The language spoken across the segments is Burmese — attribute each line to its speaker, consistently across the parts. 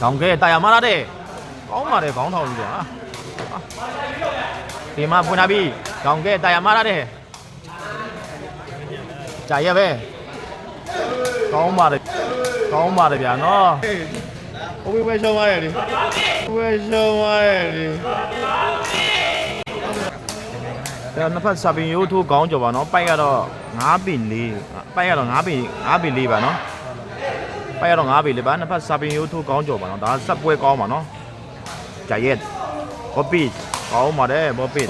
Speaker 1: တောင်ကဲတာယာမလာတဲ့ကောင်းပါတယ်ခေါင်းထောင်ကြီးတော့ဟာဒီမှာဖွင့်လာပြီတောင်ကဲတာယာမလာတဲ့ကြာရက်ပဲကောင်းပါတယ်ကောင်းပါတယ်ဗျာနော်
Speaker 2: ဟိုဘယ်ရှောင်းသွားရလေဘယ်ရှောင်းသွားရလေ
Speaker 1: ဒါနှစ်ဖက်စာပင်ရိုးထိုးကောင်းကြော်ပါနော်ပိုက်ကတော့9ပင်4ပိုက်ကတော့9ပင်9ပင်4ပါနော် ပိုက်ကတော့9ပင်4ပါနှစ်ဖက်စာပင်ရိုးထိုးကောင်းကြော်ပါနော်ဒါဆက်ပွဲကောင်းပါနော်ဂျာရက်ဘောပီကောင်းပါတယ်ဘောပီ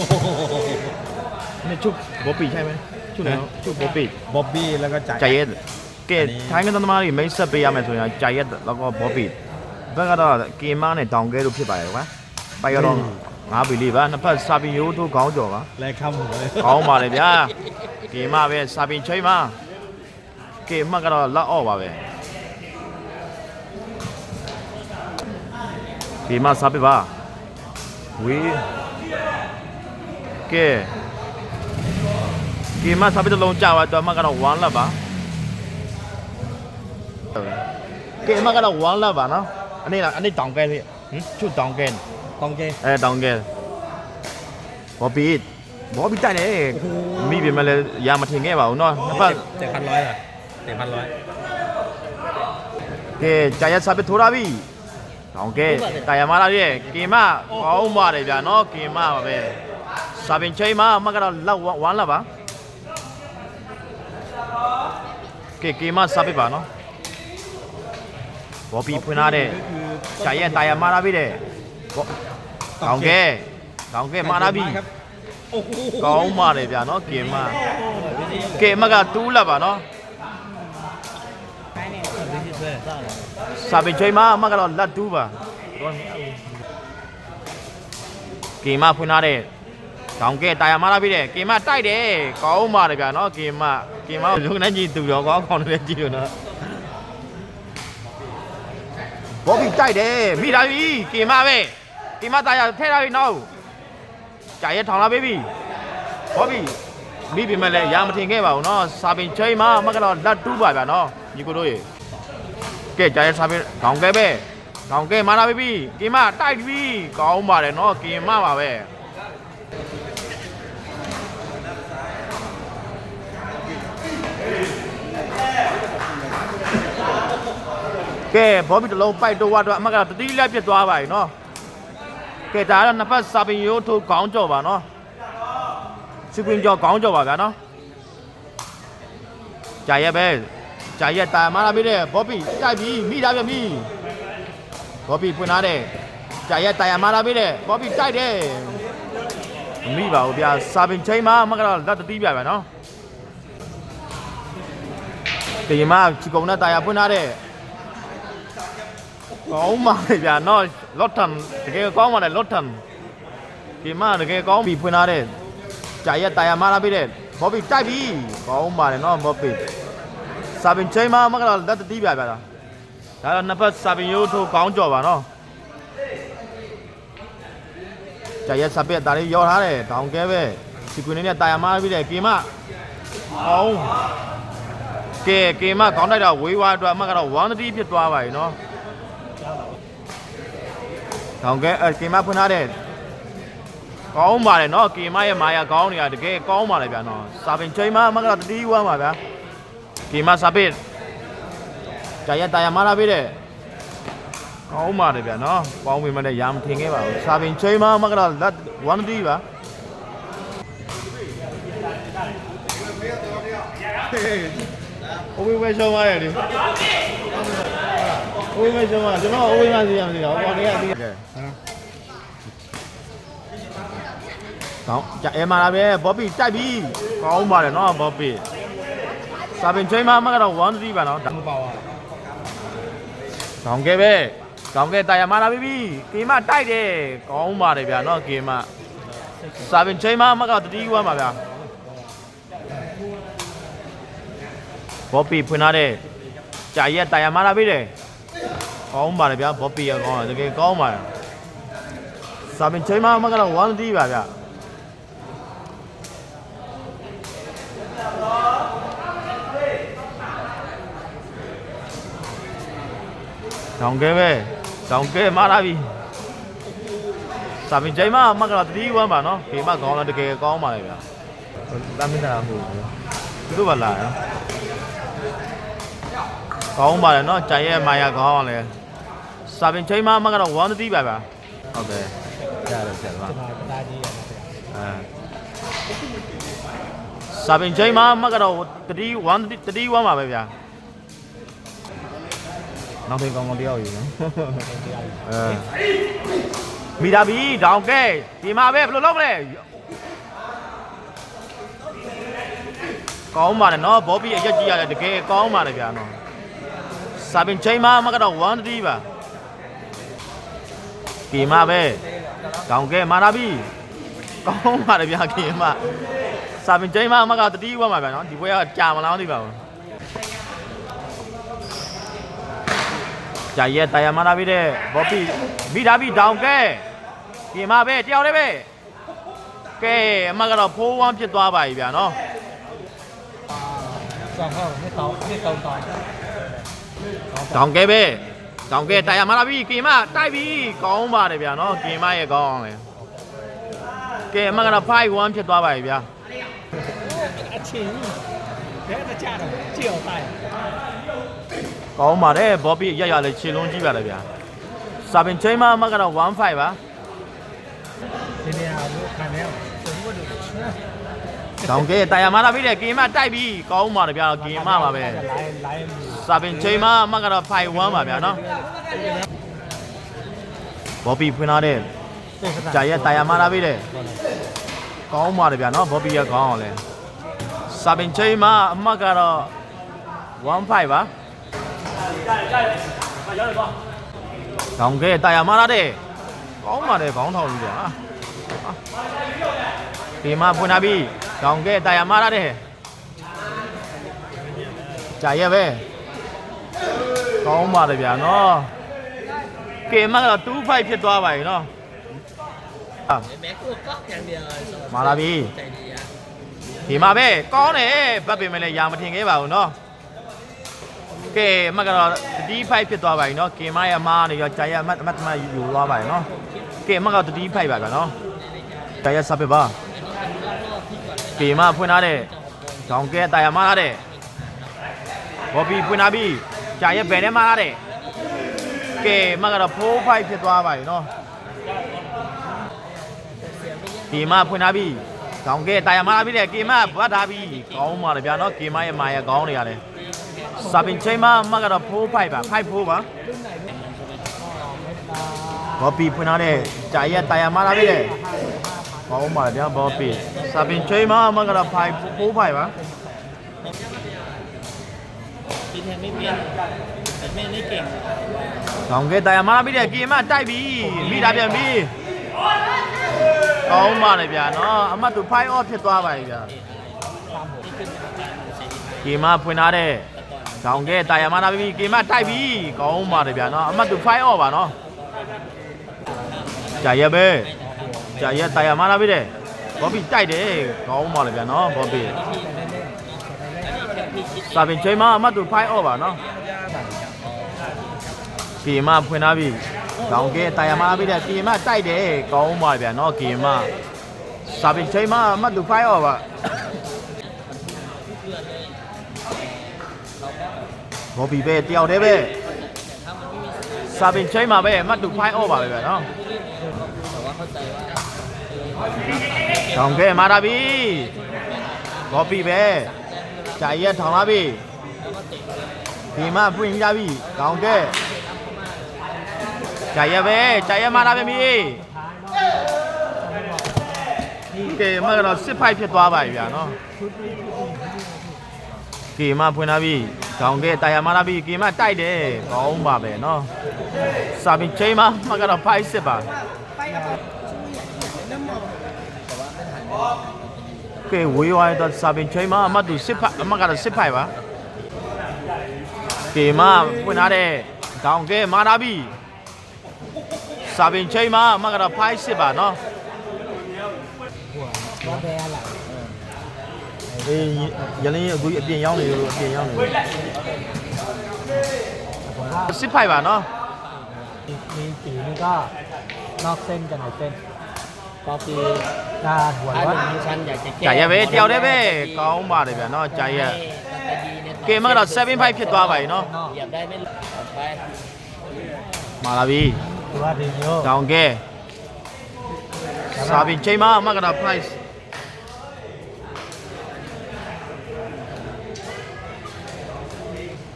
Speaker 1: นี่ชุบဘောပီใช่ไหมชุบแล้วชุบဘောပီ
Speaker 2: ဘော်ဘီแล้วก็จ่าย
Speaker 1: ဂျာရက် ကဲထိုင်းကသမားတွေမိတ်ဆက်ပေးရမယ်ဆိုရင်ဂျာရက်แล้วก็ဘောပီဘက်ကတော့ကင်မနဲ့တောင်ကဲလို့ဖြစ်ပါရဲ့ကွာပိုက်ကတော့9ပင်4ပါနှစ်ဖက်စာပင်ရိုးထိုးကောင်းကြော်ပါ
Speaker 2: แลกข้ามหัวเลย
Speaker 1: ကောင်းပါလေဗျာဂေမပဲစာပင်ချိန်မှာဂေမကတော့လက်အော့ပါပဲ ဂေမစားပြပါဝေးကဲဂေမစားပြတဲ့လုံးကြာသွားတော့မကတော့1လက်ပါဂေမကတော့1လက်ပါနော်အနေနဲ့အနေတောင်ကဲလေးဟင်ချွတ်တောင်ကဲ
Speaker 2: ต้องแก
Speaker 1: အဲတောင်ကဲဘောပီဘောပီတိုက်တယ်မိပြီမလဲရမထင်ခဲ့ပါဘူးเนาะနှစ်ပတ်
Speaker 2: เจ็ดพันร้อยอ่ะเจ็ดพันร้อย
Speaker 1: ကဲကြာရက်စာပစ်ထိုးလာပြီ ။နောင်ကဲတာယာမလာရဲ့ကင်မကောင်းပါတယ်ဗျာနော်ကင်မပါပဲ။စာပင်ချိန်မှာအမကတော့လောက်ဝမ်းလာပါ။ကဲကင်မစာပစ်ပါနော်။ဘော်ဘီဖွင့်လာတဲ့ဂျာရဲ့တာယာမလာပြီတဲ့။ဘော။နောင်ကဲနောင်ကဲမလာပြီ။ကောင်းပါတယ်ဗျာနော်ကင်မ။ကဲအမကတူးလာပါနော်။ စာပင်ချိန်မှာအမှတ်ကတော့လက်တူးပါကေမဖွင့်ထားတဲ့တောင်ကဲတာယာမလာပြီးတဲ့ကေမတိုက်တယ်ကောင်းပါတယ်ဗျာနော်ကေမကေမလုံနေကြည့်သူတော့ကောင်းကောင်းလည်းကြည့်လို့နော်ဘောဘီတိုက်တယ်မိလာပြီကေမပဲကေမတာယာထဲထားပြီနော်ကြာရထောင်လာပြီဘောဘီမိပြီမလဲရာမထင်ခဲ့ပါဘူးနော်စာပင်ချိန်မှာမကတော့လက်တူးပါဗျာနော်ညီကိုတို့ရေ ကဲကြာရစားပဲခေါင်းကဲပဲခေါင်းကဲမာလာပြီကင်မတိုက်ပြီကောင်းပါတယ်နော်ကင်မပါပဲကဲဘောဘီတလုံးပိုက်တော့ဝါတော့အမကတတိလိုက်ပြစ်သွားပါပြီနော်ကဲဒါကတော့နှစ်ဖက်စာပင်ရိုးထိုးခေါင်းကြော်ပါနော်စီကွင်းကြော်ခေါင်းကြော်ပါဗျာနော်ကြာရက်ပဲ ကြာရက်တာမလာပြီတဲ့ဘောပီတိုက်ပြီမိတာပြမိဘောပီဖွင့်ထားတဲ့ကြာရက်တာယာမလာပြီတဲ့ဘောပီတိုက်တယ်မမိပါဘူးဗျာစာပင်ချိန်မှာမကတော့လက်တတိပြဗျာနော်ဒီမှာချီကုံနဲ့တာယာဖွင့်ထားတဲ့ကောင်းပါလေဗျာနော်လော့ထန်တကယ်ကောင်းပါလေလော့ထန်ဒီမှာတကယ်ကောင်းပြီဖွင့်ထားတဲ့ကြာရက်တာယာမလာပြီတဲ့ဘောဘီတိုက်ပြီကောင်းပါလေနော်ဘောဘီ စာပင်ချိန်မှာမကတော့လက်တတိပြဗျာဒါတော့နှစ်ဖက်စာပင်ရိုးထိုးကောင်းကြော်ပါနော်ကြာရက်စာပက်ဒါလေးရောထားတယ်တောင်ကဲပဲစီကွင်းနဲ့တာယာမလာပြီတဲ့ကေမကောင်းကဲကေမကောင်းတိုက်တော့ဝေးဝါအတွက်အမကတော့1 3ဖြစ်သွားပါပြီနော်တောင်ကဲအဲကင်မဖွင့်ထားတဲ့ကောင်းပါလေနော်ကင်မရဲ့မာယာကောင်းနေတာတကယ်ကောင်းပါလေဗျာနော်စာပင်ချိန်မှာမကတော့တတိဝမ်းပါဗျာ ကင်မစာပစ်ကြာရတာယာမလာပြီတဲ့ကောင်းပါလေဗျာနော်ပေါင်းဝင်မနဲ့ရာမထင်ခဲ့ပါဘူးစာပင်ချိန်မှာမကတော့လက်1တတိပါ
Speaker 2: ဟိုဘယ်ရှောင်းသွားရလေဟိုဘယ်ရှောင်းသွားကျွန်တော်ဟိုဘယ်မှစီရမသိတော့ဟိုကနေကအသိ
Speaker 1: ကဲကောင်းကြာအဲမာလာပဲဘောပီတိုက်ပြီကောင်းပါလေနော်ဘောပီ စာပင်ချိန်မှာမကတော့1တတိပါနော်
Speaker 2: မပါပါ
Speaker 1: ကောင်းကဲပဲကောင်းကဲတာယာမလာပြီပြီကင်မတိုက်တယ်ကောင်းပါတယ်ဗျာနော်ကင်မစာပင်ချိန်မှာမကတတိဝမ်းပါဗျာဘောပီဖွင့်ထားတဲ့ကြာရက်တာယာမလာပြီတယ်ကောင်းပါတယ်ဗျာဘောပီရကောင်းတယ်တကယ်ကောင်းပါတယ်စာပင်ချိန်မှာမကတော့1တတိပါဗျာ ကောင်းကဲပဲတောင်ကဲမာလာပြီစာပင်ချိန်မှာမကတော့3 1ပါနော်ဒီမှာကောင်းတော့တကယ်ကောင်းပါလေဗျာ
Speaker 2: တမင်တာမဟုတ်ဘူး
Speaker 1: သူတို့ပါလာနော်ကောင်းပါလေနော်ကြိုင်ရဲ့မာယာကောင်းအောင်လေစာပင်ချိန်မှာမကတော့1 3ပါဗျာဟုတ်တယ်
Speaker 2: ရတယ်ဆက်ပါ
Speaker 3: ကျွန်တော်တားကြီးရတယ်
Speaker 1: အဲစာပင်ချိန်မှာမကတော့3 1 3 1ပါပဲဗျာ နောက်တစ်ကောင်ကောင်တယောက်ယူနော်အဲမိတာပြီဒေါင်ကဲဒီမှာပဲဘယ်လိုလုပ်မလဲကောင်းပါတယ်နော်ဘောပီအရက်ကြီးရတယ်တကယ်ကောင်းပါတယ်ဗျာနော်စာပင်ချိန်မှာမကတော့1 3ပါဒီမှာပဲဒေါင်ကဲမာနာပြီကောင်းပါတယ်ဗျာဒီမှာစာပင်ချိန်မှာမကတတိဝတ်မှာဗျာနော်ဒီဘွဲကကြာမလားမသိပါဘူး ကြာရက်တာယာမာနာပြီတဲ့ဘောပီမိတာပြီဒေါင်ကဲဒီမှာပဲတယောက်တည်းပဲကဲအမကတော့ဖိုးဝမ်းဖြစ်သွားပါပြီဗျာနော်
Speaker 3: ဆောင်းဟောနှစ်တောင်းနှစ်တောင်းတောင်း
Speaker 1: တောင်ကဲပဲတောင်ကဲတာယာမလာပြီကင်မတိုက်ပြီကောင်းပါတယ်ဗျာနော်ကင်မရဲ့ကောင်းအောင်လေကဲအမကတော့5 1ဖြစ်သွားပါပြီဗျာ
Speaker 3: အချင်းဘယ်တကြတော့ကြည့်အောင်တိုင်း
Speaker 1: ကောင်းပါတယ်ဘောပီရရလေးခြေလုံးကြည့်ပါတယ်ဗျာစာပင်ချိန်မှာအမကတော့1 5ပါ
Speaker 3: ဒီနေရာကိုခံနေအောင်သုံးဖို့လို့
Speaker 1: တောင်ကဲတာယာမလာပြီတဲ့ကင်မတိုက်ပြီကောင်းပါတယ်ဗျာကင်မပါပဲ
Speaker 3: လိုင်းလိုင်း
Speaker 1: စာပင်ချိန်မှာအမကတော့5 1ပါဗျာနော်ဘောပီဖွင့်လာတဲ့ဂျာရဲ့တာယာမလာပြီတဲ့ကောင်းပါတယ်ဗျာနော်ဘောပီရကောင်းအောင်လဲစာပင်ချိန်မှာအမှတ်ကတော့15ပါ ကောင်းကဲတာယာမလာတဲ့ကောင်းပါတယ်ခေါင်းထောင်ကြီးဗျာဒီမှာဖွင့်လာပြီကောင်းကဲတာယာမလာတဲ့ကြာရဲ့ပဲကောင်းပါတယ်ဗျာနော်ကဲအမှတ်ကတော့25ဖြစ်သွားပါပြီနော်ဟာ
Speaker 3: แม็กกูก็อย่างเดียว
Speaker 1: မာလာပြီ
Speaker 3: ใจดีอ่ะ
Speaker 1: ဒီမှာပဲကောင်းတယ်ဗတ်ပင်မလဲရာမထင်ခဲ့ပါဘူးเนาะ ကဲအမှတ်ကတော့တတိ5ဖြစ်သွားပါပြီเนาะကင်မရမားနေရောကြာရအမှတ်အမှတ်တမယူသွားပါပြီเนาะကဲအမှတ်ကတော့တတိ5ပါဗျာเนาะကြာရစပစ်ပါကင်မဖွင့်ထားတဲ့ဒေါင်ကဲတာယာမားလာတဲ့ဘောပီဖွင့်ထားပြီကြာရဘယ်နဲ့မားလာတဲ့ကဲအမှတ်ကတော့4 5ဖြစ်သွားပါပြီเนาะဒီမှာဖွင့်ထားပြီ ကောင်းကဲတာယာမလာပြီလေကေမဘတ်ထားပြီကောင်းပါလေဗျာနော်ကေမရဲ့မာရဲ့ကောင်းနေရတယ် စာပင်ချိန်မှာအမှတ်ကတော့4 5ပါ5 4ပါဘော်ပီဖွင့်ထားတဲ့ဂျာရက်တာယာမာလာပဲလေဘောင်းပါဗျာဘော်ပီစာပင်ချိန်မှာအမှတ်ကတော့5 4 5ပါ
Speaker 3: ဒီနေ့မင်းပြန်မင်းလေးကင်။
Speaker 1: ကောင်းကဲတရားမလာပြီးတဲ့ကင်မတိုက်ပြီ။မိတာပြန်ပြီ။ကောင်းပါလေဗျာနော်။အမတ်သူ5 off ဖြစ်သွားပါပြီဗျာ။ကင်မဖွင့်ထားတဲ့ ။ဒေါင်ကဲတာယာမနာပြီကေမတိုက်ပြီ။ကောင်းပါတယ်ဗျာနော်။အမှတ်သူ5 over ပါနော်။ကြာရက်ပဲ။ကြာရက်တာယာမနာပြီတဲ့။ဘော်ဘီတိုက်တယ်။ကောင်းပါလေဗျာနော်ဘော်
Speaker 3: ဘီ။
Speaker 1: စာပင်ချိန်မှာအမှတ်သူ5 over ပါနော်။ကေမဖွင့်လာပြီ။ဒေါင်ကဲတာယာမနာပြီတဲ့။ကေမတိုက်တယ်။ကောင်းပါလေဗျာနော်ကေမ။စာပင်ချိန်မှာအမှတ်သူ5 over ပါ။ ဘော်ဘီပဲတယောက်တည်းပဲစာပင်ချိန်မှာပဲအမှတ်တူ5 over ပဲဗျာနော်တောင်ကဲမာတာပြီဘော်ဘီပဲဂျာကြီးကထောင်လာပြီဒီမှာပွင့်ကြပြီတောင်ကဲဂျာကြီးပဲဂျာကြီးမာတာပဲမီးကဲမကတော့စစ်ဖိုက်ဖြစ်သွားပါပြီဗျာနော် ကေမဖွင့်လာပြီကောင်းခဲ့တာယာမာတာပြီကေမတိုက်တယ်ကောင်းပါပဲနော်စာပင်ချိန်မှာမကတော့ဖိုက်စစ်ပါကဲဝေးဝိုင်းတော့စာပင်ချိန်မှာအမတ်သူစစ်ဖက်အမတ်ကတော့စစ်ဖိုက်ပါကဲမဝင်လာတဲ့တောင်ကဲမာတာပြီစာပင်ချိန်မှာအမတ်ကတော့ဖိုက်စစ်ပါနော်
Speaker 3: หัว
Speaker 1: အေးရလင်းအခုအပြင်ရောက်နေလို့အပြင်ရောက်နေလို့စစ်ဖိုက်ပါနော်
Speaker 3: มีสีนี่ก็นอกเส้นกับในเส้น
Speaker 4: ก็คือ
Speaker 3: หน้าหัว
Speaker 4: ถ้า
Speaker 3: ว่า
Speaker 4: หนึ่งชั้นอยากจะแก้
Speaker 1: ကြာရက်ပဲတယောက်တည်းပဲကောင်းပါတယ်ဗျာနော်ကြာရက်ကဲမကတော့7-5ဖြစ်သွားပါပြီနော်
Speaker 3: นอก
Speaker 4: เหยียบได้ไหมออกไป
Speaker 1: မာလာပြီ
Speaker 3: หรือว่าดีโย
Speaker 1: တောင်ကဲစာပြီးချိန်မမကတော့ price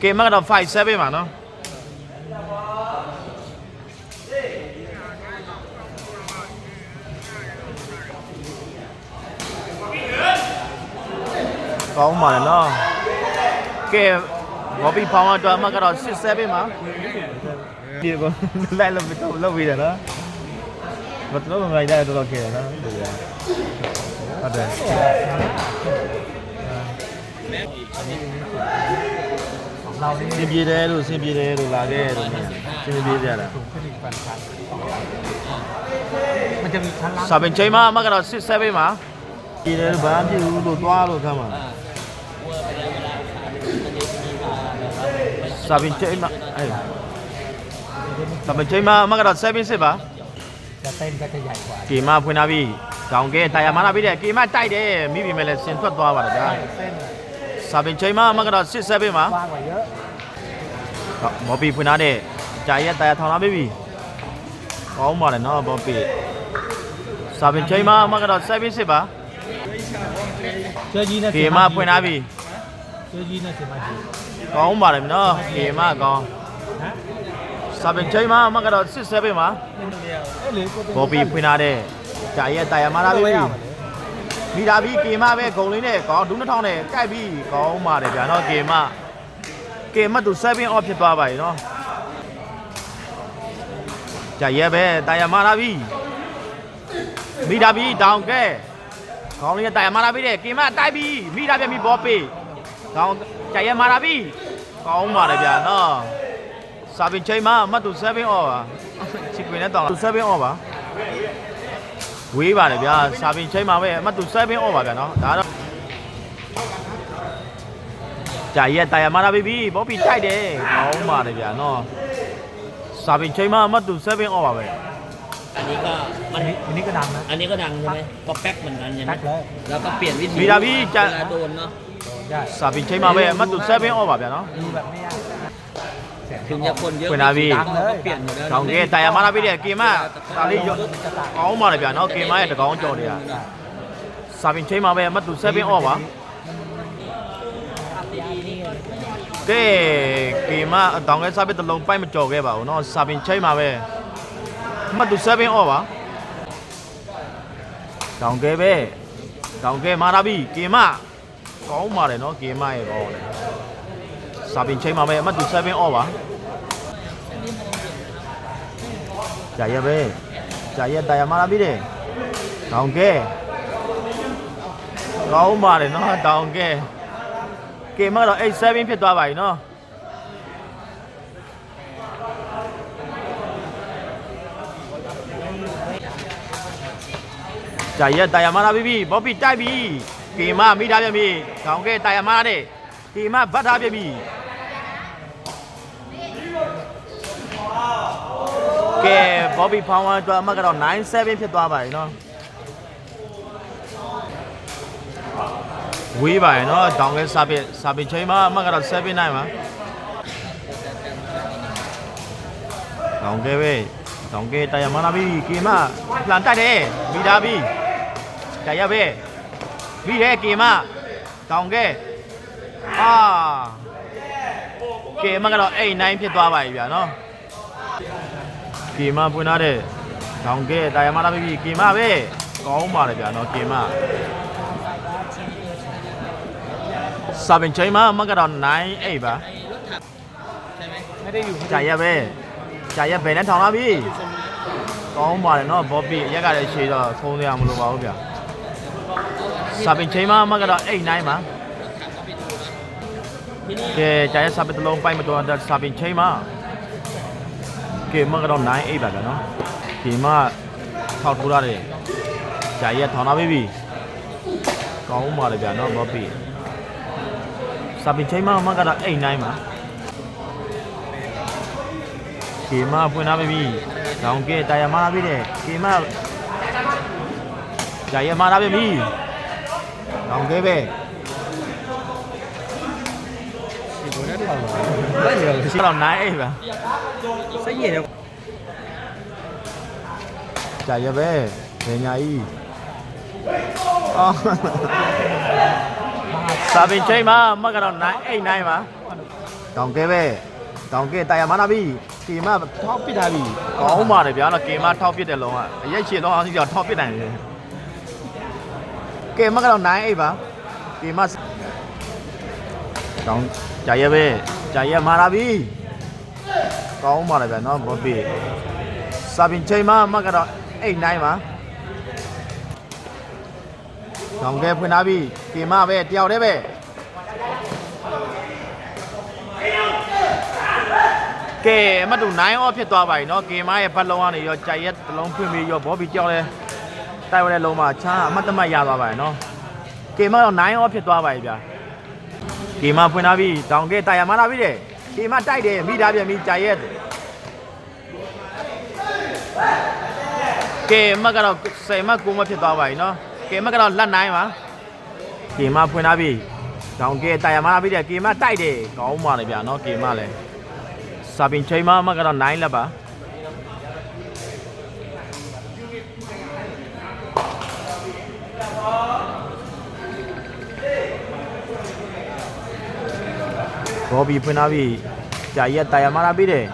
Speaker 1: ကဲမကတော့57ပါနော်ကောင်းပါလေနော်ကဲဘောဘီဖောင်းတော့မကတော့67ပါဒီကောလိုက်လို့မတော့လောက်ပြီးတယ်နော်မတော်မမိုက်တယ်တော်တော်ခဲတယ်နော်ဟုတ်တယ် စင်ပြေတယ်လို့စင်ပြေတယ်လို့လာခဲ့တယ်စင်ပြေကြတာ
Speaker 3: สูงขึ้นอีกพันชั้นมันจะมีชั้นล่าง
Speaker 1: စာပင်ချိန်မှာအမကတော့67မှာပြေတယ်လို့ဘာမှမဖြစ်ဘူးလို့သွားလို့ခမ်းမှာ
Speaker 4: อ่าวัวไปแล้วเวลาขาดมันจะมีมาแบบว่า
Speaker 1: စာပင်ချိန်မှာအဲစာပင်ချိန်မှာအမကတော့76ပါ
Speaker 3: จะเต้นก็จะใหญ่กว่า
Speaker 1: ကီမဖွင့်လာပြီတောင်ကဲတာယာမနာပြီးတယ်ကီမတိုက်တယ်မိပြီမဲ့လဲစင်ထွက်သွားပါတယ်ဗျာ
Speaker 3: เส้น
Speaker 1: စာပင်ချိန်မှာအမကတော့67မှာ
Speaker 3: กว้างกว่าเยอะ
Speaker 1: ဘော်ပီဖွင့်လာတဲ့ကြာရက်တာယာထောင်လာပြီကောင်းပါလေနော်ဘော်ပီစာပင်ချိန်မှာအမကတော့76ပါ
Speaker 3: เสื้อยีนน่ะ
Speaker 1: ကေမဖွင့်လာပြီ
Speaker 3: เสื้อยีนน่ะสิมาดี
Speaker 1: ကောင်းပါတယ်နော်ကေမကောင်း
Speaker 3: ฮะ
Speaker 1: စာပင်ချိန်မှာအမကတော့67မှာ
Speaker 3: เอ้ยหรือกูเป็น
Speaker 1: ဘော်ပီဖွင့်လာတဲ့ကြာရက်တာယာမနာပြီ မိတာပြီကေမပဲဂုံလေးနဲ့ကောင်းဒူးနှထောင်းနဲ့ကြိုက်ပြီကောင်းပါတယ်ဗျာနော်ကေမကေမတူ7 off ဖြစ်သွားပါပြီနော်ကြာရက်ပဲတာယာမနာပြီမိတာပြီတောင်ကဲကောင်းလေးနဲ့တာယာမနာပြီတဲ့ကေမတိုက်ပြီမိတာပြပြီဘောပေကောင်းကြာရက်မနာပြီကောင်းပါတယ်ဗျာနော်စာပင်ချိန်မှာမတ်တူ7 off ပါချစ်ကွင်းနဲ့တောင်း7 off ပါ ဝေးပါတယ်ဗျာစာပင်ချိန်မှာပဲအမှတ်သူ7 off ပါဗျာနော်ဒါတော့ကြာရက်တာယာမာလာဘီဘီဘောပီတိုက်တယ်ကောင်းပါတယ်ဗျာနော်စာပင်ချိန်မှာအမှတ်သူ7 off ပါပဲ
Speaker 4: อันนี้ก็มัน
Speaker 3: อันนี้ก็ดังนะ
Speaker 4: อันนี้ก็ดังใช่ไหมก็แป๊กเหมือนกันใช่ไหม
Speaker 3: แป๊กเลย
Speaker 4: แล้วก็เปลี่ยนวิธี
Speaker 1: มีดาบี้จะ
Speaker 4: เวลาโดนเนาะ
Speaker 3: ได้
Speaker 1: စာปင်ချိန်မှာပဲအမှတ်သူ7 off ပါဗျာနော်
Speaker 4: ถึงจะคนเยอะ
Speaker 1: เป็นดาบี้
Speaker 4: ก็เปลี่ยนหมดแล้ว
Speaker 1: ကောင်းကဲတာယာမာလာဘီတဲ့ကေမဒါလေးရောကောင်းပါတယ်ဗျာနော်ကေမရဲ့တကောင်းကြော်တွေကစာပင်ချိန်မှာပဲအမှတ်သူ7 off ပါကဲကေမအတောင်ကဲစာပစ်တစ်လုံးပိုက်မကြော်ခဲ့ပါဘူးเนาะစာပင်ချိန်မှာပဲအမှတ်သူ7 off ပါတောင်ကဲပဲတောင်ကဲမာလာပြီကေမကောင်းပါတယ်เนาะကေမရဲ့ကောင်းတယ်စာပင်ချိန်မှာပဲအမှတ်သူ7 off ပါ ကြာရက်ပဲကြာရက်တာယာမာလာပြီးတယ်တောင်ကဲကောင်းပါတယ်နော်တောင်ကဲကင်မတော့87ဖြစ်သွားပါပြီနော်ကြာရက်တာယာမာလာပြီးပြီဘော့ပီတိုက်ပြီကင်မမိသားပြန်ပြီတောင်ကဲတာယာမာတဲ့ကင်မဗတ်ထားပြန်ပြီကဲ ကော်ပီဖောင်းဝမ်းအတွက်အမှတ်ကတော့97ဖြစ်သွားပါပြီနော်ဝေးပါရဲ့နော်ဒေါင်လဲစာပစ်စာပစ်ချိန်မှာအမှတ်ကတော့7 9ပါဒေါင်ကဲပဲဒေါင်ကဲတရားမလာပြီကေမလှန်တိုက်တယ်မိသားပြီတရားပဲမိတယ်ကေမဒေါင်ကဲအာကေမကတော့8 9ဖြစ်သွားပါပြီဗျာနော် ကေမပွင့်ထားတဲ့ဒေါင်ကဲတာယာမလာပြီကေမပဲကောင်းပါလေဗျာနော်ကေမစာပင်ချိန်မှာမကတော့
Speaker 3: 9 8ပါ
Speaker 1: ကြာရက်ပဲကြာရက်ဘယ်နဲ့ထောင်လာပြီကောင်းပါလေနော်ဘော့ပီအရက်ကလည်းရှည်တော့သုံးစရာမလိုပါဘူးဗျာစာပင်ချိန်မှာမကတော့8
Speaker 4: 9ပါ
Speaker 1: ကဲကြာရက်စာပင်တစ်လုံးပိုက်မတော်တဲ့စာပင်ချိန်မှာ ကဲအမတ်ကတော့98ပါဗျာနော်ဒီမှာထောက်ထိုးရတယ်ကြာရက်ထောင်လာပြီကောင်းပါတယ်ဗျာနော်ဘောပီစာပင်ချိန်မှာအမတ်ကတော့89ပါကေမဖွင့်ထားပြီတောင်ကဲတာယာမလာပြီတဲ့ကေမဂျာရမလာပြီတောင်ကဲပဲ
Speaker 3: ဒီကိုလည်းတော့ လိုက်ရလို့
Speaker 1: ရှိတော့နိုင်အိပ်ပါ
Speaker 3: စိတ်ရတော့
Speaker 1: ဂျာရပဲဘယ်ညာကြီးအော်စာပင်ချိန်မှာမကတော့နိုင်အိတ်နိုင်ပါတောင်ကဲပဲတောင်ကဲတာယာမလာပြီကေမထောက်ပစ်ထားပြီကောင်းပါတယ်ဗျာနော်ကေမထောက်ပစ်တဲ့လုံးကအရက်ချေတော့အောင်စီတော့ထောက်ပစ်နိုင်တယ်ကဲမကတော့နိုင်အိပ်ပါကေမတောင်းကြာရက်ပဲ ကြာရက်မာလာပြီကောင်းပါလေဗျာနော်ဘောပီစာပင်ချိန်မှာမကတော့အိတ်နိုင်ပါတောင်းကဲဖွင့်ထားပြီကေမပဲတယောက်တည်းပဲကဲအမတ်တူ9 off ဖြစ်သွားပါပြီเนาะကေမရဲ့ဘတ်လုံးကနေရောကြာရက်တစ်လုံးဖွင့်ပြီးရောဘောပီတယောက်လဲတိုက်ဝဲလုံးမှာချားအမတ်တမတ်ရသွားပါပြီเนาะကေမတော့9 off ဖြစ်သွားပါပြီဗျာ ကေမဖွင့်ထားပြီတောင်ကဲတာယာမလာပြီတဲ့ကေမတိုက်တယ်မိသားပြန်ပြီကြာရက်ကဲမကတော့စိတ်မကိုမဖြစ်သွားပါပြီနော်ကဲမကတော့လက်နိုင်ပါကေမဖွင့်ထားပြီတောင်ကဲတာယာမလာပြီတဲ့ကေမတိုက်တယ်ကောင်းပါလေဗျာနော်ကေမလည်းစာပင်ချိန်မမကတော့နိုင်လက်ပါ ဘောဘီဖွင့်ထားပြီကြာရက်တာယာမလာပြီတဲ့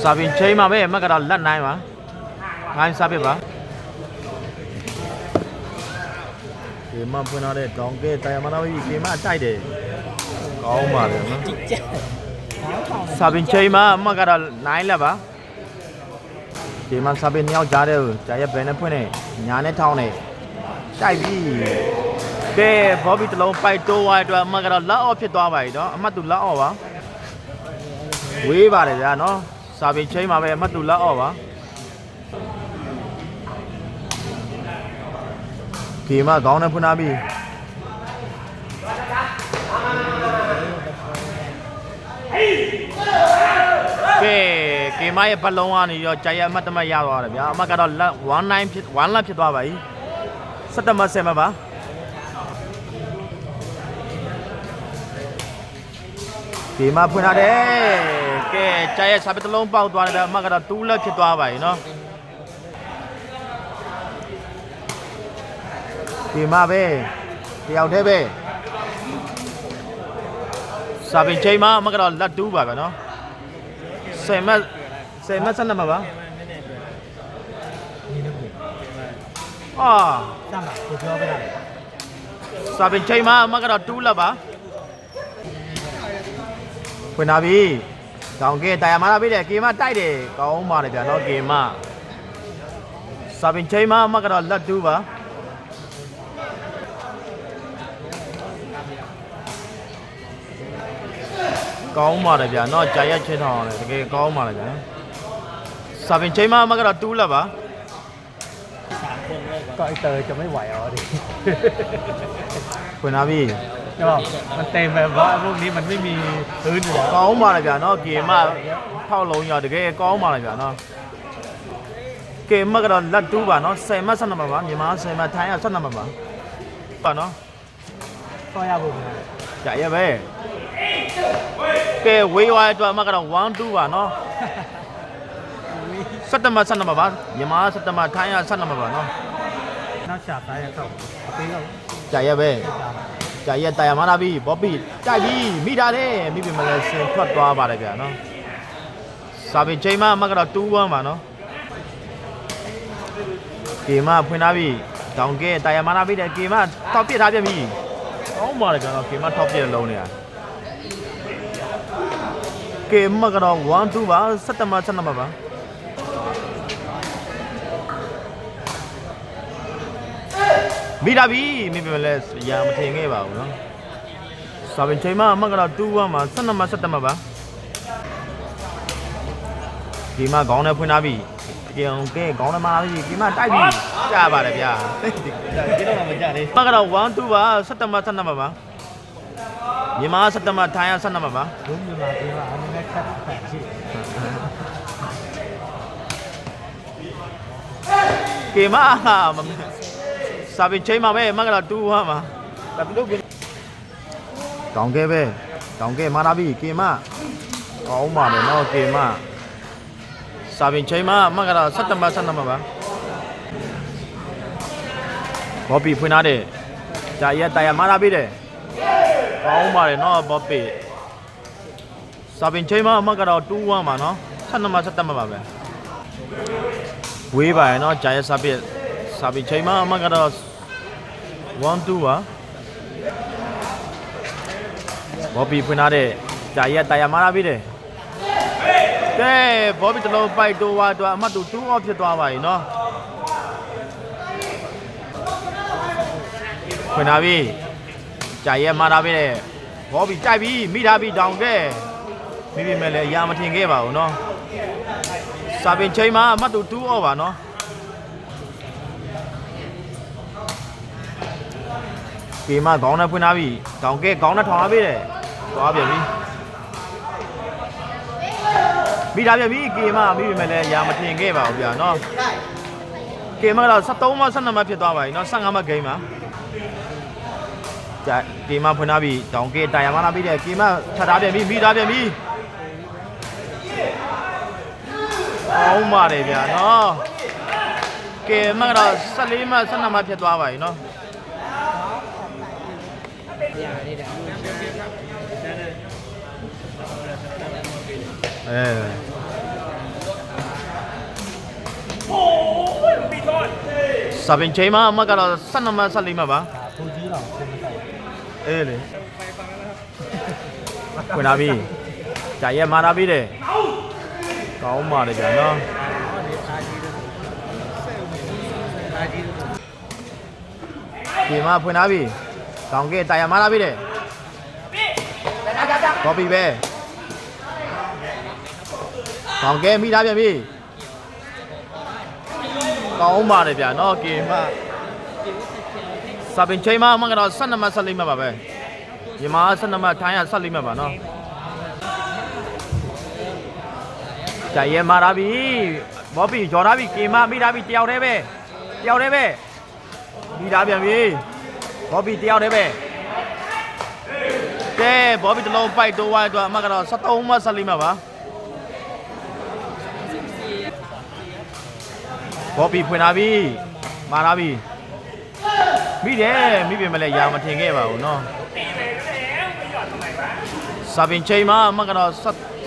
Speaker 1: စာပင်ချိန်မှာပဲမကတော့လက်နိုင်ပါခိုင်းစားပြပါကေမဖွင့်ထားတဲ့တောင်ကဲတာယာမလာပြီကေမတိုက်တယ်ကောင်းပါလေနော်
Speaker 3: ကြည့်ကြ
Speaker 1: စာပင်ချိန်မှာအမကတော့နိုင်လက်ပါဒီမှာစာပင်မြောက်ကြားတဲ့ကြာရက်ဘယ်နဲ့ဖွင့်နေညာနဲ့ထောင်းနေတိုက်ပြီ ကဲဘောဘီတစ်လုံးပိုက်တိုးသွားတဲ့အတွက်အမကတော့လက်အော့ဖြစ်သွားပါပြီနော်အမတ်သူလက်အော့ပါဝေးပါတယ်ဗျာနော်စာပင်ချိန်မှာပဲအမတ်သူလက်အော့ပါဒီမှာခေါင်းနဲ့ဖွင့်ထားပြီကဲဂေမရဲ့ဘတ်လုံးကနေရောကြာရက်အမတ်တမတ်ရသွားတယ်ဗျာအမတ်ကတော့လက်19ဖြစ်1လက်ဖြစ်သွားပါပြီစက်တမတ်10မတ်ပါ ဒီမှာဖွင့်ထားတယ်ကဲကြာရက်စာပစ်တစ်လုံးပေါက်သွားတယ်ဗျာအမတ်ကတော့2လက်ဖြစ်သွားပါပြီနော်ဒီမှာပဲတယောက်တည်းပဲစာပင်ချိန်မှာအမတ်ကတော့လက်2ပါဗျာနော်ဆယ်မတ်ဆယ်မတ်ဆက်နမှာပါအာ
Speaker 3: စမ်းပါကိုပြောပြတာ
Speaker 1: စာပင်ချိန်မှာအမကတော့တူးလက်ပါ ခွင်လာပြီတောင်ကဲတာယာမလာပြီတဲ့ကေမတိုက်တယ်ကောင်းပါလေဗျာနော်ကေမစာပင်ချိန်မှာအမကတော့လက်တူးပါကောင်းပါလေဗျာနော်ကြာရက်ချင်းထောင်းရတယ်တကယ်ကောင်းပါလေဗျာစာပင်ချိန်မှာအမကတော့တူးလက်ပါ
Speaker 3: ก็ไอเตอร์จะไม่ไหวเอาดิ
Speaker 1: ခွင်လာပြီ
Speaker 3: ใ ช่ป่ะมันเต็มแบบว่าพวกนี้มันไม่มีพื้นอยู่แล้ว
Speaker 1: ကောင်းပါလေဗျာနော်ကေမထောက်လုံးရတကယ်ကောင်းပါလေဗျာနော်ကေမကတော့လက်တူးပါနော်10မတ်12မတ်ပါမြန်မာ10မတ်ထိုင်းရ12မတ်ပါပါနော်
Speaker 3: ก็ยากพวกนี้
Speaker 1: ကြာရပဲကဲဝေးဝါအတွက်အမကတော့1 2ပါနော်17မတ်12မတ်ပါမြန်မာ17မတ်ထိုင်းရ12မတ်ပါနော်
Speaker 3: นอกจากซ้ายเข้าตีเข้า
Speaker 1: ကြာရပဲ ကြာရတာယာမလာပြီဘောပီတိုက်ပြီမိတာတယ်မိပြီမလဲစင်ထွက်သွားပါတယ်ဗျာနော်စာပင်ချိန်မှာအမကတော့2 1ပါနော်ကေမဖွင့်ထားပြီတောင်ကဲတာယာမနာပြီတဲ့ကေမထောက်ပစ်ထားပြန်ပြီကောင်းပါလေကျွန်တော်ကေမထောက်ပစ်တဲ့လုံးနေတာကေမကတော့1 2ပါ7မ7မပါ မိတာပြီမိပဲလဲရာမထင်ခဲ့ပါဘူးနော်စာပင်ချိန်မှာအမကတော့2 1မှာ7မ7မပါဒီမှာခေါင်းနဲ့ဖွင့်ထားပြီပြောင်းကဲခေါင်းသမားလေးဒီမှာတိုက်ပြီကြပါတယ်ဗျာ
Speaker 3: ဒီတော့မှမကြတယ်
Speaker 1: မကတော့1 2ပါ17မ17ပါပါမြန်မာ17မှထိုင်းရ12မှပါ
Speaker 3: ဘုံမြန်မာပြည်မှာအနေနဲ့ခက်ဖက်ရှိ
Speaker 1: ကေမ စာပင်ချိန်မှာပဲမကလာတူဟာမှာဒါပြုလုပ်တောင်ကဲပဲတောင်ကဲမာနာပြီကေမကောင်းပါမယ်နော်ကေမစာပင်ချိန်မှာမကလာ17မှ12မှပါဘောပီဖွင့်ထားတဲ့ဂျာရက်တရမာနာပြီတဲ့ကောင်းပါတယ်နော်ဘောပီစာပင်ချိန်မှာမကလာတူဟာမှာနော်12မှ17မှပါပဲဝေးပါရနော်ဂျာရက်စာပစ် စာပစ်ချိန်မှာအမကတော့1 2ပါဘောပီဖွင့်ထားတဲ့ဂျာရက်တာယာမာလာပြီတဲ့ကဲဘောပီတလုံးပိုက်တိုးဝါတော့အမတ်တူ2 off ဖြစ်သွားပါပြီနော်ဖွင့်ထားပြီဂျာရက်မာလာပြီတဲ့ဘောပီကြိုက်ပြီမိထားပြီတောင်ကဲမိပြီမဲ့လည်းအရာမထင်ခဲ့ပါဘူးနော်စာပင်ချိန်မှာအမှတ်တူ2 off ပါနော် ကေမခေါင်းနဲ့ဖွင့်ထားပြီခေါင်းကဲခေါင်းနဲ့ထောင်ထားပြီတဲ့သွားပြန်ပြီမိထားပြန်ပြီကေမမိပြီမဲ့လည်းရာမထင်ခဲ့ပါဘူးဗျာနော်ကေမကတော့73မှ12မှဖြစ်သွားပါပြီနော်15မှဂိမ်းပါကြကေမဖွင့်ထားပြီတောင်ကဲတာယာမလာပြီတဲ့ကေမထပ်ထားပြန်ပြီမိထားပြန်ပြီအောင်းပါတယ်ဗျာနော်ကဲမကတော့14မှ12မှဖြစ်သွားပါပြီနော်
Speaker 4: ရနေတာ
Speaker 1: အဲစာပင်ချိန်မှာအမကတော့12မှ14မှပါ
Speaker 3: ဘုံကြီးတော်ကိုမဆိုင်
Speaker 1: အေးလေခွင်လာပြီဂျာရဲမာလာပြီတဲ့ကောင်းပါတယ်ဗျာနော်ဒီမှာဖွင့်လာပြီ ကောင်းကဲတာယာမာလာပြီတဲ့ကော်ပီပဲကောင်းကဲမိသားပြန်ပြီကောင်းပါတယ်ဗျာနော်ကေမစာပင်ချိန်မှာအမကတော့12မှ14မှပါပဲညီမ12မှထိုင်းရ14မှပါနော်ကြရဲမာလာပြီဘောပီဂျော်လာပြီကေမမိသားပြီတယောက်တည်းပဲတယောက်တည်းပဲမိသားပြန်ပြီ ဘောပီတယောက်တည်းပဲကဲဘောပီတလုံးပိုက်တိုးဝိုင်းတော့အမကတော့73မှ14မှပါဘောပီဖွင့်လာပြီမာလာပြီမိတယ်မိပြင်မလဲရာမထင်ခဲ့ပါဘူးနော်စာပင်ချိန်မှာအမကတော့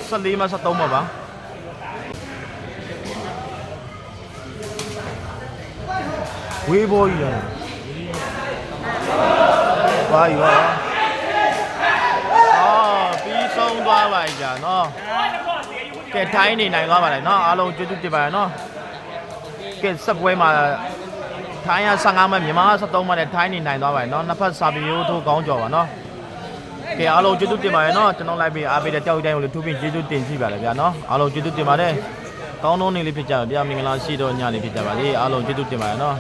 Speaker 1: 14မှ73မှပါဝေးဘောကြီးလား ဘာယူอ่ะအော်ပြီးဆုံးသွားပါကြနော်ကဲထိုင်းနေနိုင်သွားပါလေနော်အားလုံးကျေးဇူးတင်ပါတယ်နော်ကဲစက်ပွဲမှာထိုင်းရ15မှမြန်မာ73မှနဲ့ထိုင်းနေနိုင်သွားပါလေနော်နှစ်ဖက်စာပီယိုးထိုးကောင်းကြော်ပါနော်ကဲအားလုံးကျေးဇူးတင်ပါတယ်နော်ကျွန်တော်လိုက်ပြီးအားပေးတဲ့တောက်တိုင်းကိုလည်းထူးပင်ကျေးဇူးတင်ကြည့်ပါလေဗျာနော်အားလုံးကျေးဇူးတင်ပါတယ်ကောင်းလုံးနေလေးဖြစ်ကြပါဗျာမင်္ဂလာရှိတော့ညလေးဖြစ်ကြပါလေအားလုံးကျေးဇူးတင်ပါတယ်နော်